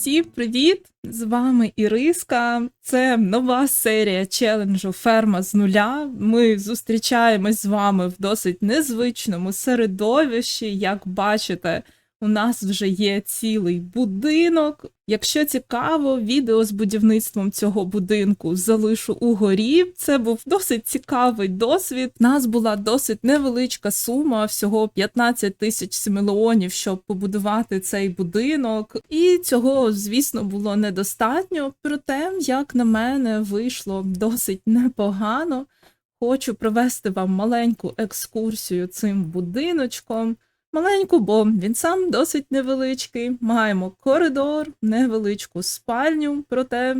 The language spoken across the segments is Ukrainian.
Всім привіт! З вами Іриска. Це нова серія челенджу Ферма з нуля. Ми зустрічаємось з вами в досить незвичному середовищі. Як бачите, у нас вже є цілий будинок. Якщо цікаво, відео з будівництвом цього будинку залишу угорі. Це був досить цікавий досвід. У нас була досить невеличка сума, всього 15 тисяч симелеонів, щоб побудувати цей будинок. І цього, звісно, було недостатньо. Проте, як на мене, вийшло досить непогано. Хочу провести вам маленьку екскурсію цим будиночком. Маленьку, бо він сам досить невеличкий. Маємо коридор, невеличку спальню, проте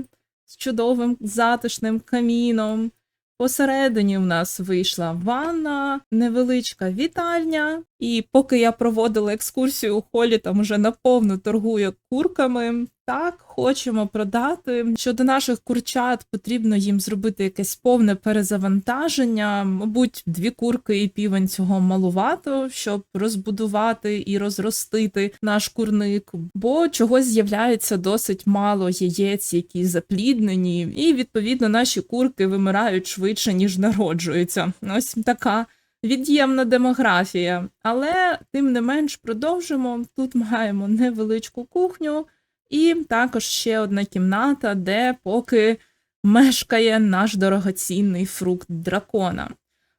з чудовим затишним каміном. Посередині в нас вийшла ванна, невеличка вітальня. І поки я проводила екскурсію у холі, там уже наповну торгує курками. Так, хочемо продати. Щодо наших курчат, потрібно їм зробити якесь повне перезавантаження. Мабуть, дві курки і півень цього малувато, щоб розбудувати і розростити наш курник, бо чогось з'являється досить мало яєць, які запліднені, і відповідно наші курки вимирають швидше, ніж народжуються. Ось така від'ємна демографія. Але тим не менш продовжимо. Тут маємо невеличку кухню, і також ще одна кімната, де поки мешкає наш дорогоцінний фрукт дракона.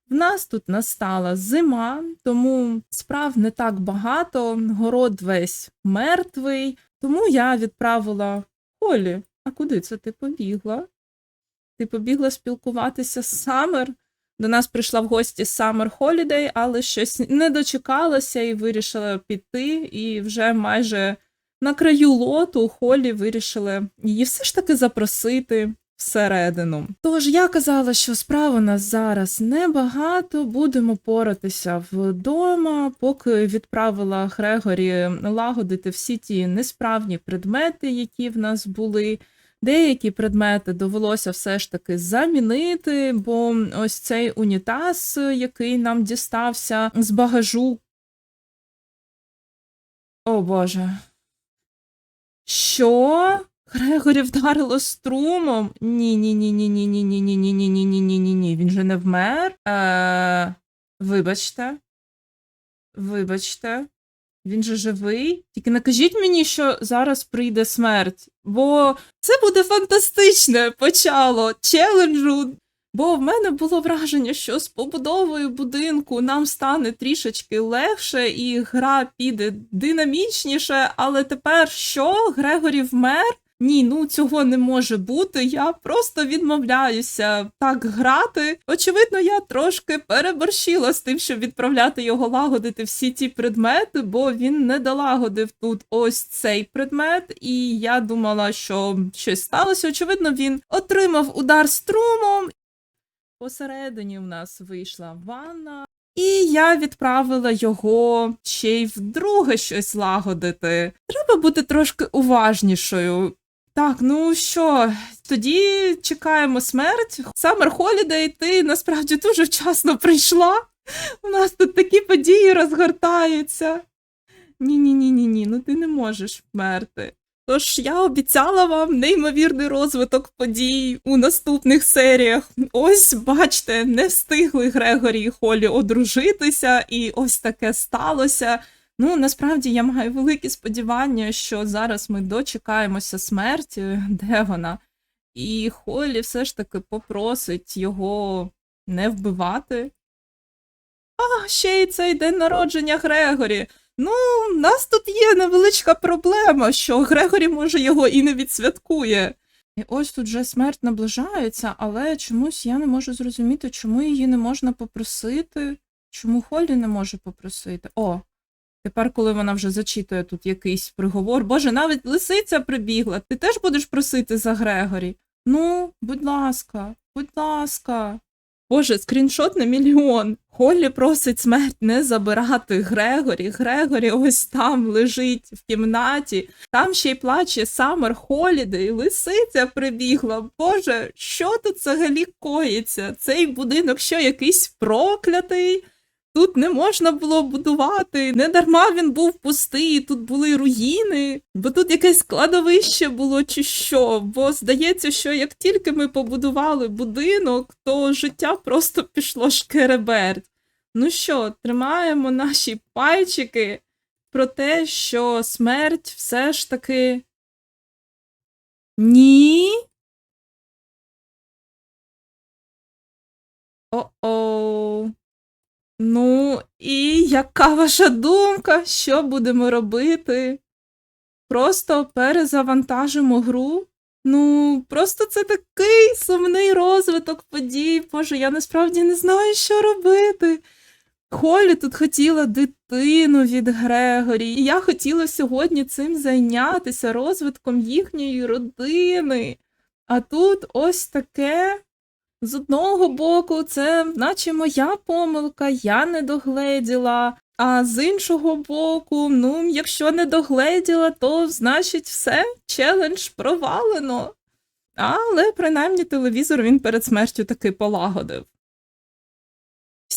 В нас тут настала зима, тому справ не так багато, город весь мертвий. Тому я відправила Холі. А куди це ти побігла? Ти побігла спілкуватися з Самер? До нас прийшла в гості Summer Holiday, але щось не дочекалася і вирішила піти. І вже майже на краю лоту Холі вирішили її все ж таки запросити всередину. Тож я казала, що справ у нас зараз небагато, будемо поратися вдома, поки відправила Грегорі лагодити всі ті несправні предмети, які в нас були. Деякі предмети довелося все ж таки замінити, бо ось цей унітаз, який нам дістався з багажу. О Боже. Що? Грегорі вдарило струмом? Ні, ні, ні, ні, ні, ні, ні, ні, ні, ні, ні, ні, ні, ні, ні. Він же не вмер. Е, вибачте. Вибачте. Він же живий. Тільки не кажіть мені, що зараз прийде смерть, бо це буде фантастичне почало челенджу. Бо в мене було враження, що з побудовою будинку нам стане трішечки легше, і гра піде динамічніше, але тепер що? Грегорі вмер? Ні, ну цього не може бути. Я просто відмовляюся так грати. Очевидно, я трошки переборщила з тим, щоб відправляти його лагодити всі ті предмети, бо він не долагодив тут ось цей предмет, і я думала, що щось сталося. Очевидно, він отримав удар струмом. Посередині в нас вийшла ванна. І я відправила його ще й вдруге щось лагодити. Треба бути трошки уважнішою. Так, ну що, тоді чекаємо смерть. Summer Holiday, ти насправді дуже вчасно прийшла. У нас тут такі події розгортаються. Ні-ні-ні, ні, ні, ну ти не можеш вмерти. Тож я обіцяла вам неймовірний розвиток подій у наступних серіях. Ось, бачите, не встигли Грегорі і Холі одружитися, і ось таке сталося. Ну, насправді я маю великі сподівання, що зараз ми дочекаємося смерті, де вона, і Холі все ж таки попросить його не вбивати. А, ще й цей день народження Грегорі. Ну, в нас тут є невеличка проблема, що Грегорі, може, його і не відсвяткує. І ось тут вже смерть наближається, але чомусь я не можу зрозуміти, чому її не можна попросити, чому Холі не може попросити. О, тепер, коли вона вже зачитує тут якийсь приговор, боже, навіть лисиця прибігла. Ти теж будеш просити за Грегорі? Ну, будь ласка, будь ласка. Боже, скріншот на мільйон. Холлі просить смерть не забирати Грегорі. Грегорі ось там лежить в кімнаті. Там ще й плаче Самер Холідей. Лисиця прибігла. Боже, що тут взагалі коїться? Цей будинок що якийсь проклятий? Тут не можна було будувати, не дарма він був пустий, тут були руїни, бо тут якесь кладовище було чи що. Бо здається, що як тільки ми побудували будинок, то життя просто пішло шкереберть. Ну що, тримаємо наші пальчики про те, що смерть все ж таки. Ні. О-о. Ну, і яка ваша думка? Що будемо робити? Просто перезавантажимо гру? Ну, просто це такий сумний розвиток подій. Боже, я насправді не знаю, що робити. Холі тут хотіла дитину від Грегорі, і я хотіла сьогодні цим зайнятися розвитком їхньої родини. А тут ось таке. З одного боку, це наче моя помилка, я не догледіла. А з іншого боку, ну, якщо не догледіла, то значить все, челендж провалено. Але принаймні телевізор він перед смертю таки полагодив.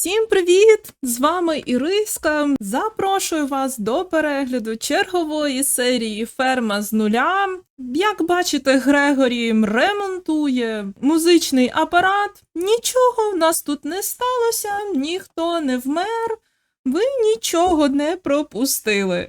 Всім привіт! З вами Іриска. Запрошую вас до перегляду чергової серії Ферма з нуля. Як бачите, Грегорі ремонтує музичний апарат. Нічого в нас тут не сталося, ніхто не вмер, ви нічого не пропустили.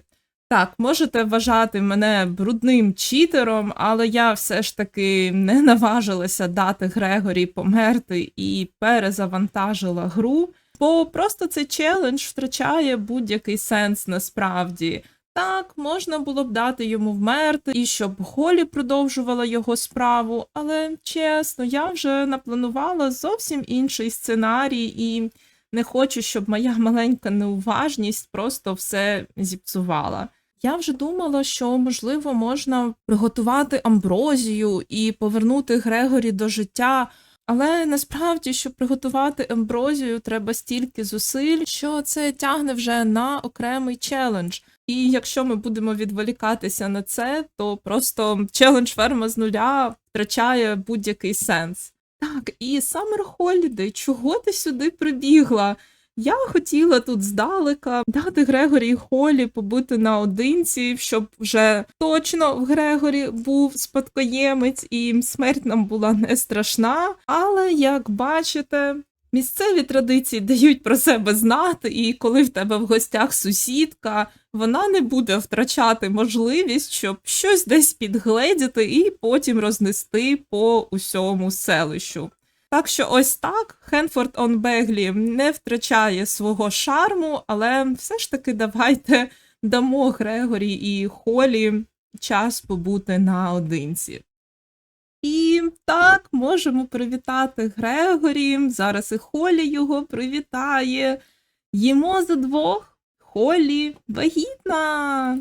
Так, можете вважати мене брудним читером, але я все ж таки не наважилася дати Грегорі померти і перезавантажила гру, бо просто цей челендж втрачає будь-який сенс насправді. Так, можна було б дати йому вмерти і щоб Холі продовжувала його справу, але чесно, я вже напланувала зовсім інший сценарій і не хочу, щоб моя маленька неуважність просто все зіпсувала. Я вже думала, що можливо можна приготувати амброзію і повернути Грегорі до життя. Але насправді, щоб приготувати емброзію, треба стільки зусиль, що це тягне вже на окремий челендж. І якщо ми будемо відволікатися на це, то просто челендж ферма з нуля втрачає будь-який сенс. Так, і Summer Holiday, чого ти сюди прибігла? Я хотіла тут здалека дати Грегорі Холі побути наодинці, щоб вже точно в Грегорі був спадкоємець і смерть нам була не страшна. Але як бачите, місцеві традиції дають про себе знати, і коли в тебе в гостях сусідка, вона не буде втрачати можливість, щоб щось десь підгледіти і потім рознести по усьому селищу. Так що ось так Хенфорд он Беглі не втрачає свого шарму, але все ж таки давайте дамо Грегорі і Холі час побути наодинці. І так, можемо привітати Грегорі. Зараз і Холі його привітає. Їмо за двох. Холі вагітна.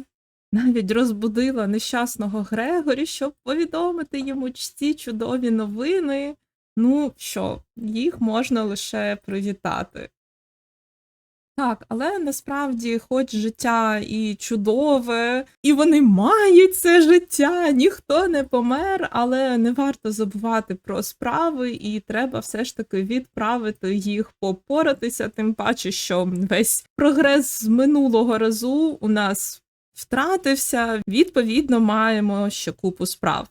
Навіть розбудила нещасного Грегорі, щоб повідомити йому ці чудові новини. Ну що, їх можна лише привітати. Так, але насправді, хоч життя і чудове, і вони мають це життя, ніхто не помер, але не варто забувати про справи, і треба все ж таки відправити їх попоратися, тим паче, що весь прогрес з минулого разу у нас втратився. Відповідно, маємо ще купу справ.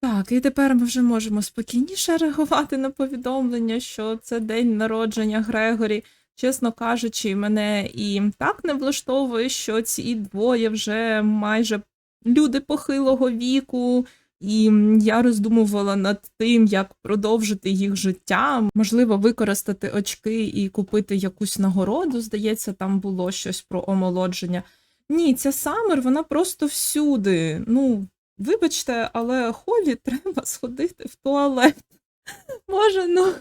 Так, і тепер ми вже можемо спокійніше реагувати на повідомлення, що це день народження Грегорі. Чесно кажучи, мене і так не влаштовує, що ці двоє вже майже люди похилого віку, і я роздумувала над тим, як продовжити їх життя, можливо, використати очки і купити якусь нагороду. Здається, там було щось про омолодження. Ні, ця Самер, вона просто всюди. Ну, Вибачте, але Холі треба сходити в туалет. Може, ну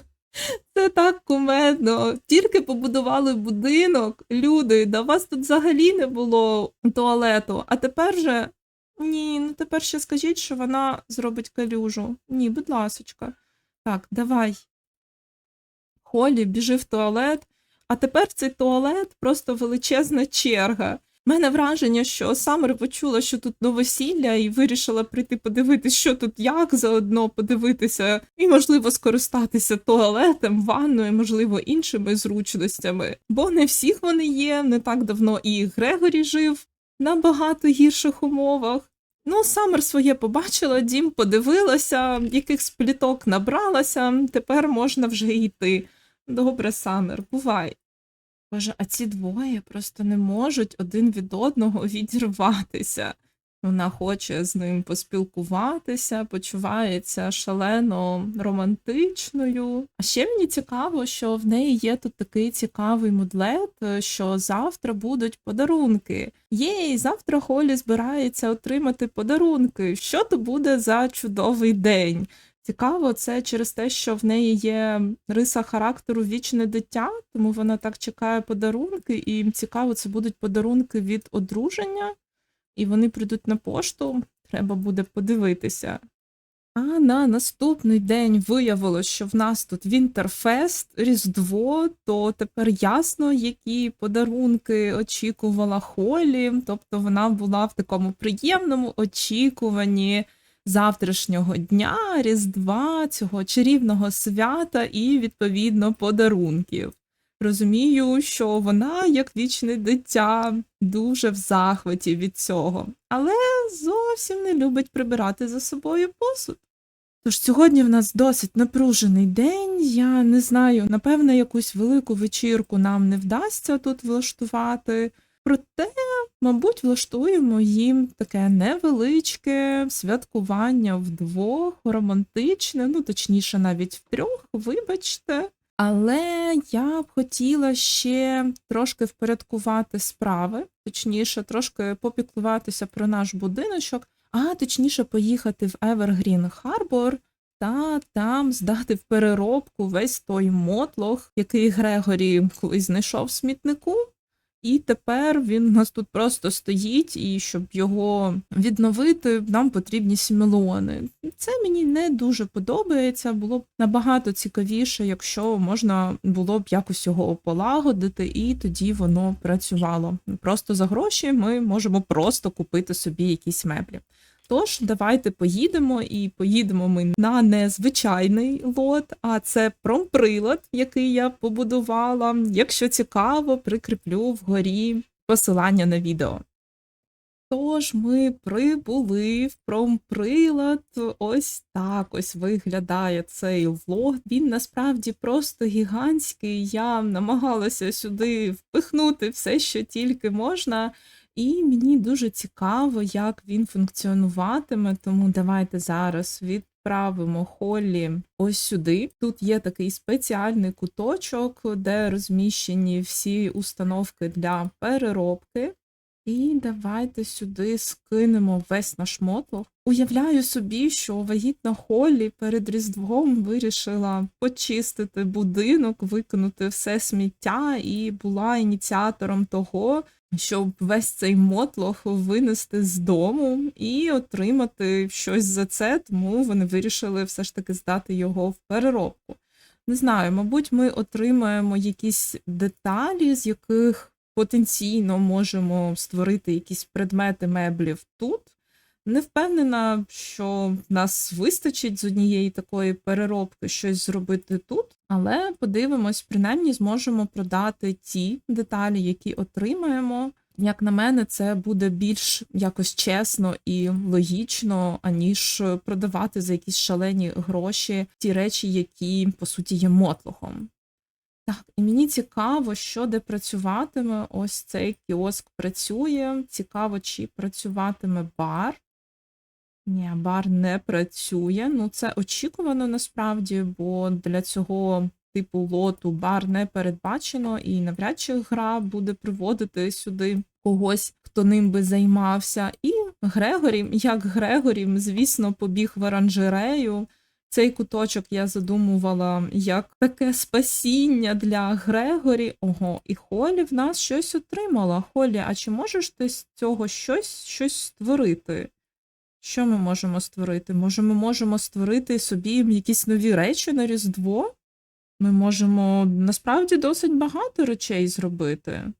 це так кумедно. Тільки побудували будинок, люди, да вас тут взагалі не було туалету, а тепер же. Ні, ну тепер ще скажіть, що вона зробить калюжу. Ні, будь ласочка. Так, давай. Холі, біжи в туалет, а тепер цей туалет просто величезна черга. Мене враження, що Самер почула, що тут новосілля, і вирішила прийти подивитись, що тут як, заодно подивитися, і, можливо, скористатися туалетом, ванною, можливо, іншими зручностями. Бо не всіх вони є, не так давно і Грегорі жив на багато гірших умовах. Ну, Самер своє побачила, дім подивилася, яких пліток набралася, тепер можна вже йти. Добре, Самер, бувай. Боже, а ці двоє просто не можуть один від одного відірватися. Вона хоче з ним поспілкуватися, почувається шалено романтичною. А ще мені цікаво, що в неї є тут такий цікавий мудлет, що завтра будуть подарунки. Єй, завтра Холі збирається отримати подарунки. Що то буде за чудовий день? Цікаво, це через те, що в неї є риса характеру вічне дитя, тому вона так чекає подарунки, і їм цікаво, це будуть подарунки від одруження, і вони прийдуть на пошту. Треба буде подивитися. А на наступний день виявилось, що в нас тут Вінтерфест, Різдво, то тепер ясно, які подарунки очікувала Холі. Тобто вона була в такому приємному очікуванні завтрашнього дня, Різдва, цього чарівного свята і, відповідно, подарунків. Розумію, що вона, як вічне дитя, дуже в захваті від цього, але зовсім не любить прибирати за собою посуд. Тож сьогодні в нас досить напружений день. Я не знаю, напевно, якусь велику вечірку нам не вдасться тут влаштувати. Проте, мабуть, влаштуємо їм таке невеличке святкування вдвох, романтичне, ну точніше, навіть втрьох, вибачте. Але я б хотіла ще трошки впорядкувати справи, точніше, трошки попіклуватися про наш будиночок, а точніше поїхати в Evergreen Harbor та там здати в переробку весь той мотлох, який Грегорі колись знайшов в смітнику. І тепер він у нас тут просто стоїть, і щоб його відновити, нам потрібні сімелони. Це мені не дуже подобається. Було б набагато цікавіше, якщо можна було б якось його полагодити, і тоді воно працювало. Просто за гроші ми можемо просто купити собі якісь меблі. Тож, давайте поїдемо, і поїдемо ми на незвичайний лот, а це промприлад, який я побудувала. Якщо цікаво, прикріплю вгорі посилання на відео. Тож ми прибули в промприлад. Ось так ось виглядає цей влог. Він насправді просто гігантський. Я намагалася сюди впихнути все, що тільки можна. І мені дуже цікаво, як він функціонуватиме, тому давайте зараз відправимо Холлі ось сюди. Тут є такий спеціальний куточок, де розміщені всі установки для переробки. І давайте сюди скинемо весь наш мотлох. Уявляю собі, що вагітна Холлі перед Різдвом вирішила почистити будинок, викинути все сміття і була ініціатором того, щоб весь цей мотлох винести з дому і отримати щось за це, тому вони вирішили все ж таки здати його в переробку. Не знаю, мабуть, ми отримаємо якісь деталі, з яких потенційно можемо створити якісь предмети меблів тут. Не впевнена, що нас вистачить з однієї такої переробки щось зробити тут, але подивимось, принаймні зможемо продати ті деталі, які отримаємо. Як на мене, це буде більш якось чесно і логічно, аніж продавати за якісь шалені гроші ті речі, які по суті є мотлохом. Так, і мені цікаво, що де працюватиме. Ось цей кіоск працює. Цікаво, чи працюватиме бар. Ні, бар не працює. Ну, це очікувано насправді, бо для цього типу лоту бар не передбачено, і навряд чи гра буде приводити сюди когось, хто ним би займався. І Грегорі, як Грегорі, звісно, побіг в оранжерею. Цей куточок я задумувала як таке спасіння для Грегорі. Ого, і Холі в нас щось отримала. Холі, а чи можеш ти з цього щось щось створити? Що ми можемо створити? Може, ми можемо створити собі якісь нові речі на Різдво? Ми можемо насправді досить багато речей зробити.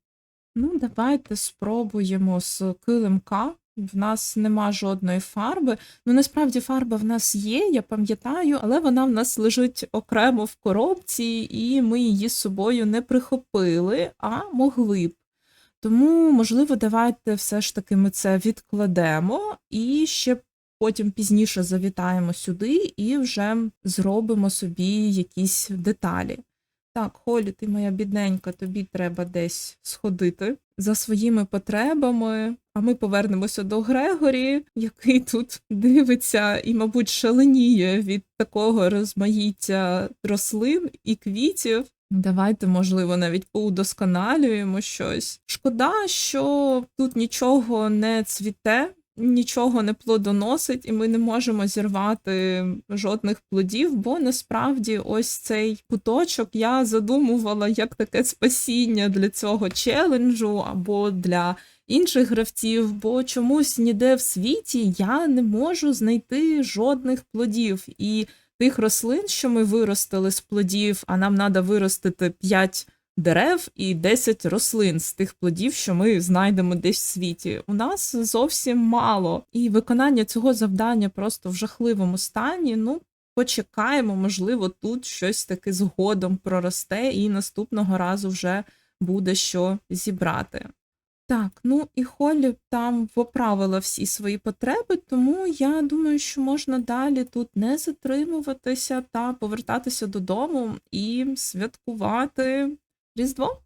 Ну, давайте спробуємо з килимка. В нас нема жодної фарби. Ну, насправді фарба в нас є, я пам'ятаю, але вона в нас лежить окремо в коробці, і ми її з собою не прихопили, а могли б. Тому, можливо, давайте все ж таки ми це відкладемо і ще потім пізніше завітаємо сюди і вже зробимо собі якісь деталі. Так, Холі, ти моя бідненька, тобі треба десь сходити за своїми потребами. А ми повернемося до Грегорі, який тут дивиться і, мабуть, шаленіє від такого розмаїття рослин і квітів. Давайте, можливо, навіть поудосконалюємо щось. Шкода, що тут нічого не цвіте, нічого не плодоносить, і ми не можемо зірвати жодних плодів, бо насправді ось цей куточок я задумувала як таке спасіння для цього челенджу або для інших гравців, бо чомусь ніде в світі я не можу знайти жодних плодів. І тих рослин, що ми виростили з плодів, а нам треба виростити 5 дерев і 10 рослин з тих плодів, що ми знайдемо десь в світі. У нас зовсім мало. І виконання цього завдання просто в жахливому стані. Ну, почекаємо, можливо, тут щось таки згодом проросте, і наступного разу вже буде що зібрати. Так, ну і Холлі там поправила всі свої потреби, тому я думаю, що можна далі тут не затримуватися та повертатися додому і святкувати Різдво.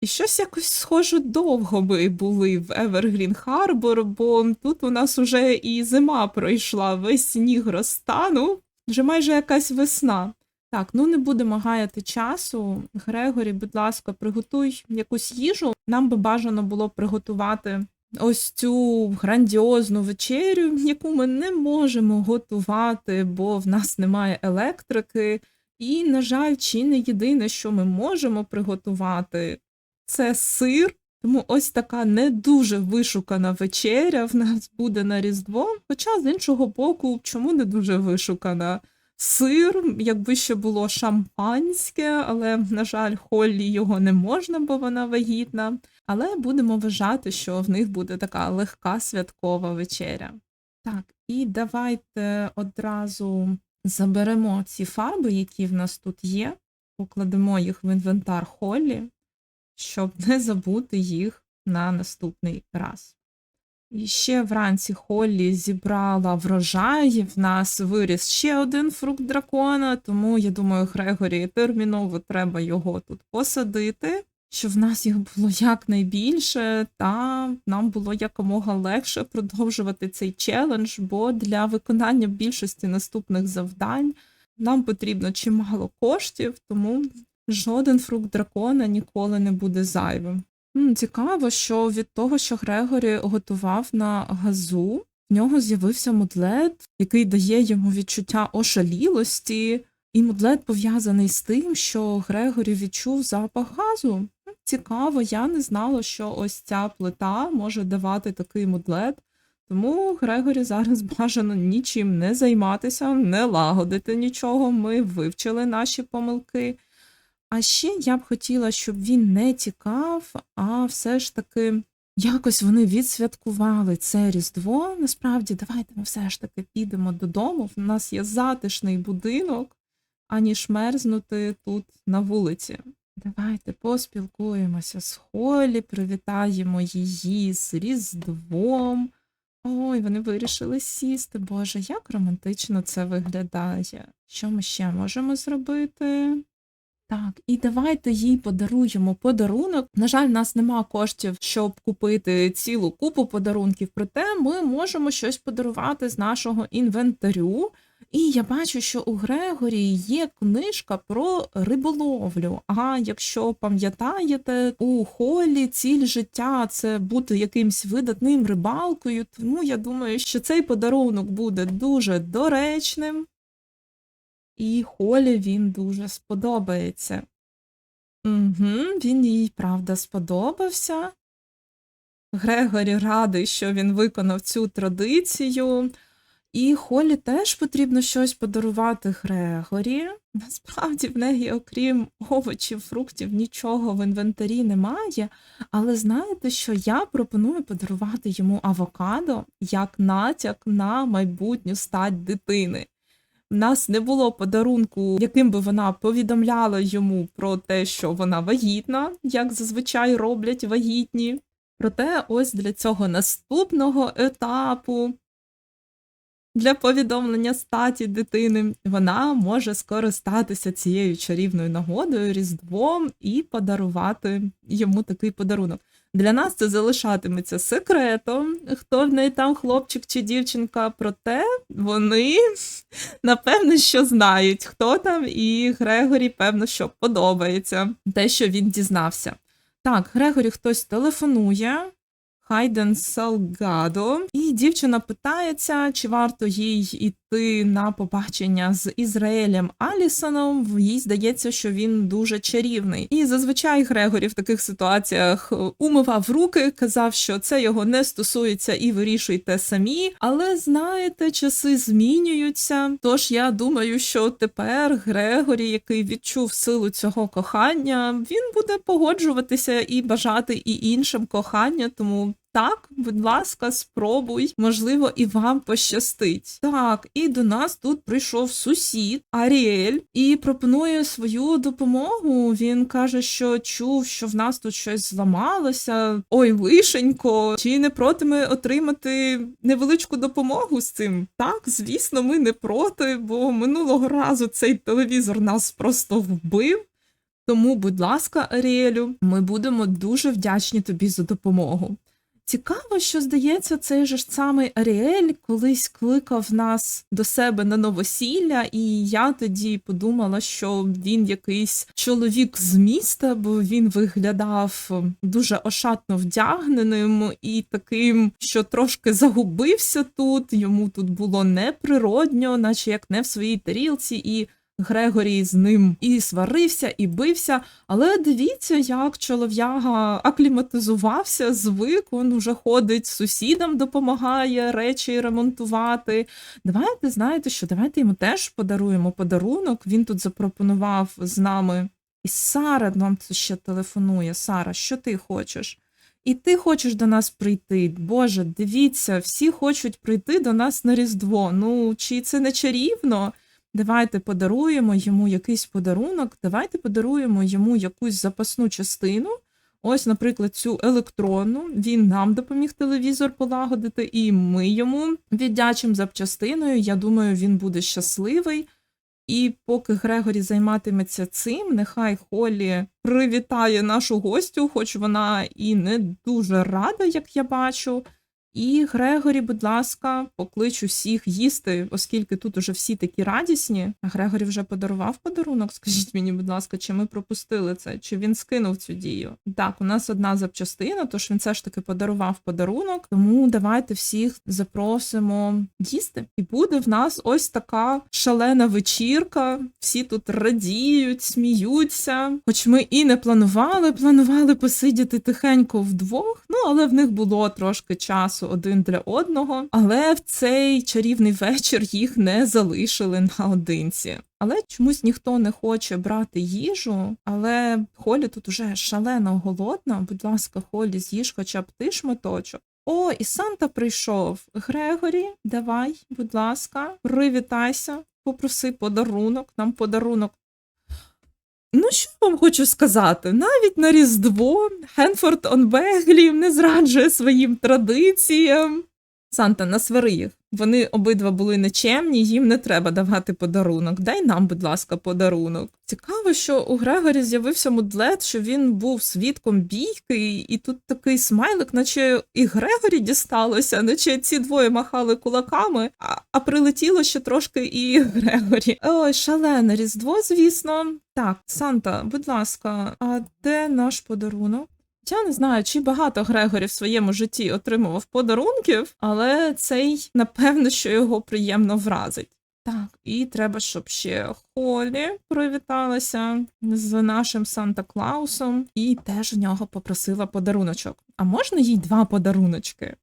І щось якось схоже довго ми були в Евергрін Харбор, бо тут у нас уже і зима пройшла, весь сніг розтанув, вже майже якась весна. Так, ну не будемо гаяти часу. Грегорі, будь ласка, приготуй якусь їжу. Нам би бажано було приготувати ось цю грандіозну вечерю, яку ми не можемо готувати, бо в нас немає електрики. І, на жаль, чи не єдине, що ми можемо приготувати, це сир. Тому ось така не дуже вишукана вечеря в нас буде на Різдво. Хоча, з іншого боку, чому не дуже вишукана? Сир, якби ще було шампанське, але, на жаль, Холлі його не можна, бо вона вагітна. Але будемо вважати, що в них буде така легка святкова вечеря. Так, і давайте одразу заберемо ці фарби, які в нас тут є, покладемо їх в інвентар Холлі, щоб не забути їх на наступний раз. І ще вранці Холлі зібрала врожай, в нас виріс ще один фрукт дракона, тому я думаю, Грегорі терміново треба його тут посадити, щоб в нас їх було якнайбільше, та нам було якомога легше продовжувати цей челендж, бо для виконання більшості наступних завдань нам потрібно чимало коштів, тому жоден фрукт дракона ніколи не буде зайвим. Цікаво, що від того, що Грегорі готував на газу, в нього з'явився мудлет, який дає йому відчуття ошалілості, і мудлет пов'язаний з тим, що Грегорі відчув запах газу. Цікаво, я не знала, що ось ця плита може давати такий мудлет. Тому Грегорі зараз бажано нічим не займатися, не лагодити нічого. Ми вивчили наші помилки. А ще я б хотіла, щоб він не тікав, а все ж таки якось вони відсвяткували це Різдво. Насправді, давайте ми все ж таки підемо додому. В нас є затишний будинок, аніж мерзнути тут на вулиці. Давайте поспілкуємося з Холі, привітаємо її з Різдвом. Ой, вони вирішили сісти. Боже, як романтично це виглядає. Що ми ще можемо зробити? Так, і давайте їй подаруємо подарунок. На жаль, в нас нема коштів, щоб купити цілу купу подарунків, проте ми можемо щось подарувати з нашого інвентарю. І я бачу, що у Грегорі є книжка про риболовлю. А якщо пам'ятаєте, у Холі ціль життя це бути якимсь видатним рибалкою, тому я думаю, що цей подарунок буде дуже доречним. І Холі він дуже сподобається. Угу, він їй, правда, сподобався. Грегорі радий, що він виконав цю традицію. І Холі теж потрібно щось подарувати Грегорі. Насправді в неї, окрім овочів, фруктів, нічого в інвентарі немає. Але знаєте, що я пропоную подарувати йому авокадо як натяк на майбутню стать дитини. В нас не було подарунку, яким би вона повідомляла йому про те, що вона вагітна, як зазвичай роблять вагітні. Проте, ось для цього наступного етапу для повідомлення статі дитини вона може скористатися цією чарівною нагодою Різдвом і подарувати йому такий подарунок. Для нас це залишатиметься секретом, хто в неї там хлопчик чи дівчинка, проте вони напевно що знають, хто там, і Грегорі, певно, що подобається те, що він дізнався. Так, Грегорі хтось телефонує. Хайден Салгадо, і дівчина питається, чи варто їй іти на побачення з Ізраїлем Алісоном. Їй здається, що він дуже чарівний. І зазвичай Грегорі в таких ситуаціях умивав руки, казав, що це його не стосується і вирішуйте самі. Але знаєте, часи змінюються. Тож я думаю, що тепер Грегорі, який відчув силу цього кохання, він буде погоджуватися і бажати і іншим кохання, тому. Так, будь ласка, спробуй, можливо, і вам пощастить. Так, і до нас тут прийшов сусід Аріель і пропонує свою допомогу. Він каже, що чув, що в нас тут щось зламалося. Ой, лишенько, чи не проти ми отримати невеличку допомогу з цим? Так, звісно, ми не проти, бо минулого разу цей телевізор нас просто вбив. Тому, будь ласка, Аріелю, ми будемо дуже вдячні тобі за допомогу. Цікаво, що здається, цей же ж самий Аріель колись кликав нас до себе на новосілля, і я тоді подумала, що він якийсь чоловік з міста, бо він виглядав дуже ошатно вдягненим і таким, що трошки загубився тут. Йому тут було неприродньо, наче як не в своїй тарілці. і Грегорій з ним і сварився, і бився. Але дивіться, як чолов'яга акліматизувався, звик, він уже ходить сусідам, допомагає речі ремонтувати. Давайте знаєте, що давайте йому теж подаруємо подарунок. Він тут запропонував з нами. І Сара нам тут ще телефонує. Сара, що ти хочеш? І ти хочеш до нас прийти. Боже, дивіться, всі хочуть прийти до нас на Різдво. Ну, чи це не чарівно? Давайте подаруємо йому якийсь подарунок, давайте подаруємо йому якусь запасну частину. Ось, наприклад, цю електронну. Він нам допоміг телевізор полагодити, і ми йому віддячимо запчастиною. Я думаю, він буде щасливий. І поки Грегорі займатиметься цим, нехай Холі привітає нашу гостю, хоч вона і не дуже рада, як я бачу. І Грегорі, будь ласка, поклич усіх їсти, оскільки тут уже всі такі радісні. А Грегорі вже подарував подарунок. Скажіть мені, будь ласка, чи ми пропустили це? Чи він скинув цю дію? Так, у нас одна запчастина, тож він все ж таки подарував подарунок. Тому давайте всіх запросимо їсти. І буде в нас ось така шалена вечірка. Всі тут радіють, сміються. Хоч ми і не планували, планували посидіти тихенько вдвох, ну але в них було трошки часу один для одного, але в цей чарівний вечір їх не залишили наодинці. Але чомусь ніхто не хоче брати їжу. Але Холі тут уже шалено голодна. Будь ласка, Холі, з'їж хоча б ти шматочок. О, і Санта прийшов. Грегорі, давай, будь ласка, привітайся, попроси подарунок. Нам подарунок Ну, що вам хочу сказати? Навіть на Різдво Хенфорд Онбеглів не зраджує своїм традиціям. Санта, насвари їх. Вони обидва були нечемні, їм не треба давати подарунок. Дай нам, будь ласка, подарунок. Цікаво, що у Грегорі з'явився мудлет, що він був свідком бійки, і тут такий смайлик, наче і Грегорі дісталося, наче ці двоє махали кулаками, а, а прилетіло ще трошки і Грегорі. Ой, шалене різдво, звісно. Так, Санта, будь ласка, а де наш подарунок? Я не знаю, чи багато Грегорі в своєму житті отримував подарунків, але цей, напевно, що його приємно вразить. Так, і треба, щоб ще Холі привіталася з нашим Санта Клаусом, і теж у нього попросила подаруночок. А можна їй два подаруночки?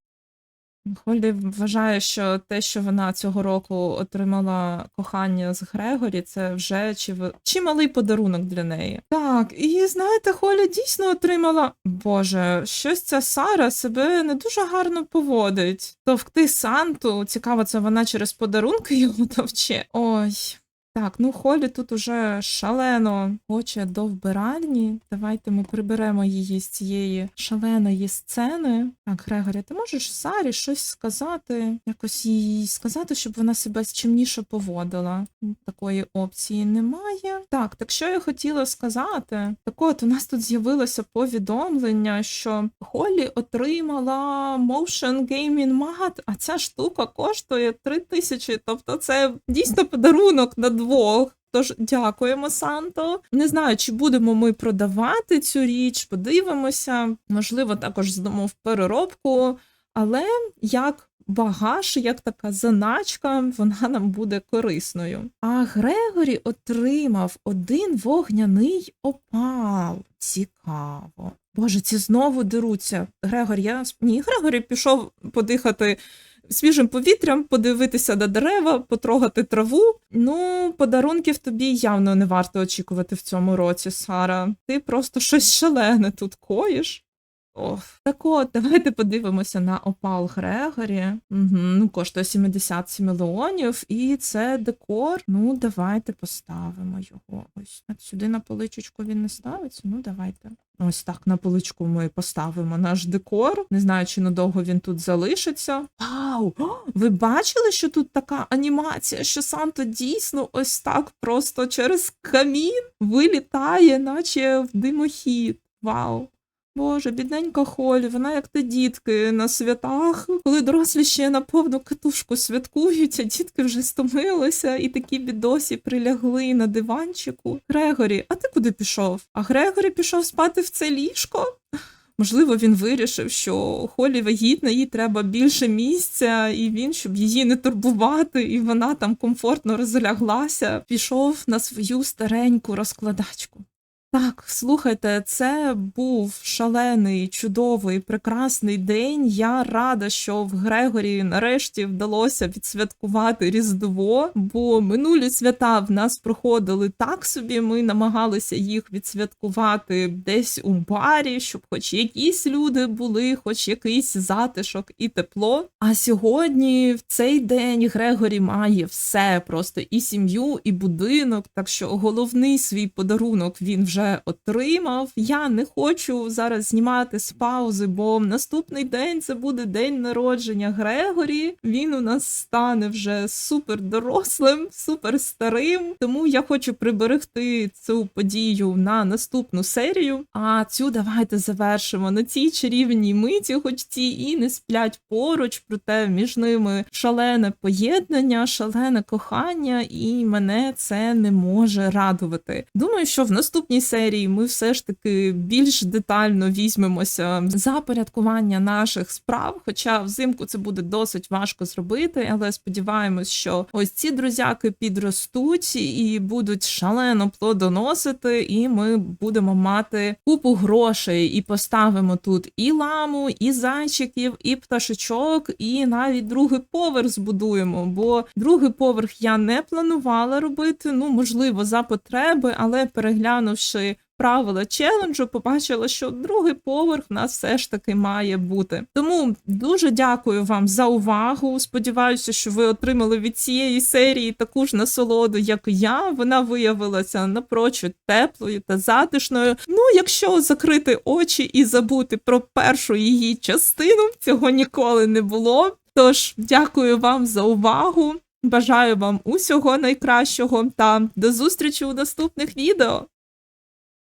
Холі вважає, що те, що вона цього року отримала кохання з Грегорі, це вже чи чималий подарунок для неї. Так, і знаєте, Холя дійсно отримала. Боже, щось ця Сара себе не дуже гарно поводить. Товкти Санту, цікаво, це вона через подарунки його товче. Ой. Так, ну Холі тут уже шалено хоче до вбиральні. Давайте ми приберемо її з цієї шаленої сцени. Так, Грегорі, ти можеш Сарі щось сказати, якось їй сказати, щоб вона себе чимніше поводила. Такої опції немає. Так, так що я хотіла сказати? Так от у нас тут з'явилося повідомлення, що Холі отримала Motion Gaming Mat, а ця штука коштує 3 тисячі. Тобто це дійсно подарунок на двох. Тож дякуємо, Санто. Не знаю, чи будемо ми продавати цю річ, подивимося. Можливо, також здамо в переробку, але як багаж, як така заначка, вона нам буде корисною. А Грегорі отримав один вогняний опал. Цікаво. Боже, ці знову деруться. Грегор, я ні, Грегорі пішов подихати свіжим повітрям, подивитися на дерева, потрогати траву. Ну, подарунків тобі явно не варто очікувати в цьому році, Сара. Ти просто щось шалене тут коїш. Ох. Так от, давайте подивимося на опал Грегорі. Угу, ну, коштує 77 мільйонів, і це декор. Ну, давайте поставимо його. Ось сюди на поличечку він не ставиться. Ну, давайте. Ось так на поличку ми поставимо наш декор. Не знаю, чи надовго він тут залишиться. Вау! Ви бачили, що тут така анімація, що Санта дійсно ось так просто через камін вилітає, наче в димохід. Вау! Боже, бідненька Холі, вона як та дітки на святах, коли дорослі ще на повну катушку святкують, а дітки вже стомилися і такі бідосі прилягли на диванчику. Грегорі, а ти куди пішов? А Грегорі пішов спати в це ліжко? Можливо, він вирішив, що Холі вагітна, їй треба більше місця, і він, щоб її не турбувати, і вона там комфортно розляглася, пішов на свою стареньку розкладачку. Так, слухайте, це був шалений, чудовий, прекрасний день. Я рада, що в Грегорі нарешті вдалося відсвяткувати Різдво, бо минулі свята в нас проходили так собі. Ми намагалися їх відсвяткувати десь у барі, щоб хоч якісь люди були, хоч якийсь затишок і тепло. А сьогодні, в цей день, Грегорі має все, просто і сім'ю, і будинок. Так що головний свій подарунок він вже отримав. Я не хочу зараз знімати з паузи, бо наступний день це буде день народження Грегорі. Він у нас стане вже супер дорослим, супер старим. Тому я хочу приберегти цю подію на наступну серію. А цю давайте завершимо на цій чарівній миті, хоч ті і не сплять поруч, проте між ними шалене поєднання, шалене кохання, і мене це не може радувати. Думаю, що в наступній серії ми все ж таки більш детально візьмемося за порядкування наших справ. Хоча взимку це буде досить важко зробити, але сподіваємось, що ось ці друзяки підростуть і будуть шалено плодоносити, і ми будемо мати купу грошей і поставимо тут і ламу, і зайчиків, і пташечок, і навіть другий поверх збудуємо. Бо другий поверх я не планувала робити. Ну можливо, за потреби, але переглянувши правила челенджу, побачила, що другий поверх в нас все ж таки має бути. Тому дуже дякую вам за увагу. Сподіваюся, що ви отримали від цієї серії таку ж насолоду, як і я. Вона виявилася напрочуд теплою та затишною. Ну, якщо закрити очі і забути про першу її частину, цього ніколи не було. Тож, дякую вам за увагу. Бажаю вам усього найкращого та до зустрічі у наступних відео.